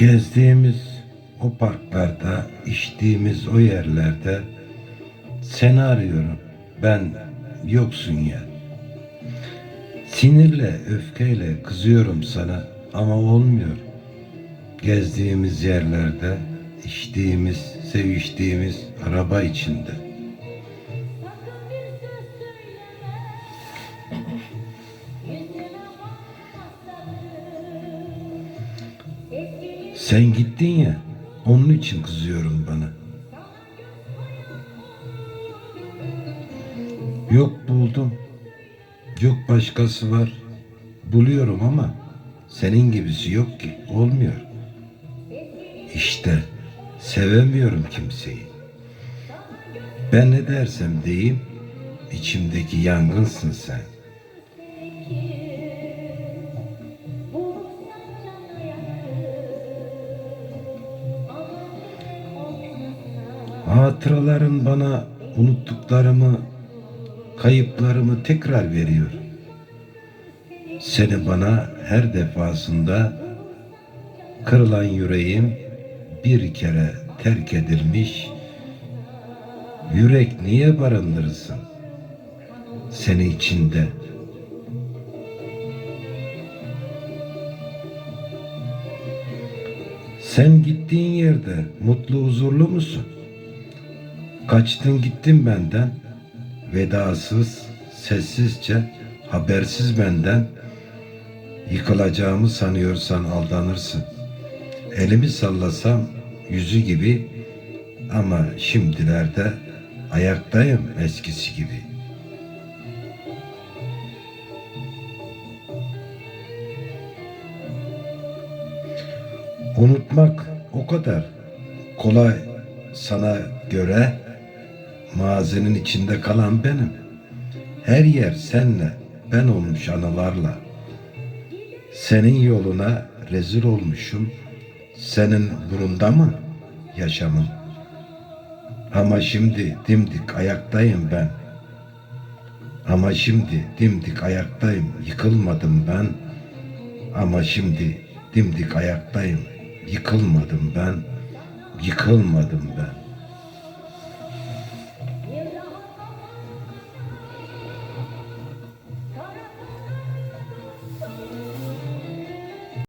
Gezdiğimiz o parklarda, içtiğimiz o yerlerde seni arıyorum. Ben yoksun ya. Sinirle, öfkeyle kızıyorum sana ama olmuyor. Gezdiğimiz yerlerde, içtiğimiz, seviştiğimiz araba içinde. Sen gittin ya, onun için kızıyorum bana. Yok buldum. Yok başkası var. Buluyorum ama senin gibisi yok ki. Olmuyor. İşte sevemiyorum kimseyi. Ben ne dersem diyeyim, içimdeki yangınsın sen. Hatıraların bana unuttuklarımı, kayıplarımı tekrar veriyor. Seni bana her defasında kırılan yüreğim bir kere terk edilmiş. Yürek niye barındırırsın? Seni içinde. Sen gittiğin yerde mutlu huzurlu musun? Kaçtın gittin benden, vedasız, sessizce, habersiz benden. Yıkılacağımı sanıyorsan aldanırsın. Elimi sallasam yüzü gibi ama şimdilerde ayaktayım eskisi gibi. Unutmak o kadar kolay sana göre mazinin içinde kalan benim. Her yer senle, ben olmuş anılarla. Senin yoluna rezil olmuşum. Senin burunda mı yaşamım? Ama şimdi dimdik ayaktayım ben. Ama şimdi dimdik ayaktayım, yıkılmadım ben. Ama şimdi dimdik ayaktayım, yıkılmadım ben, yıkılmadım ben.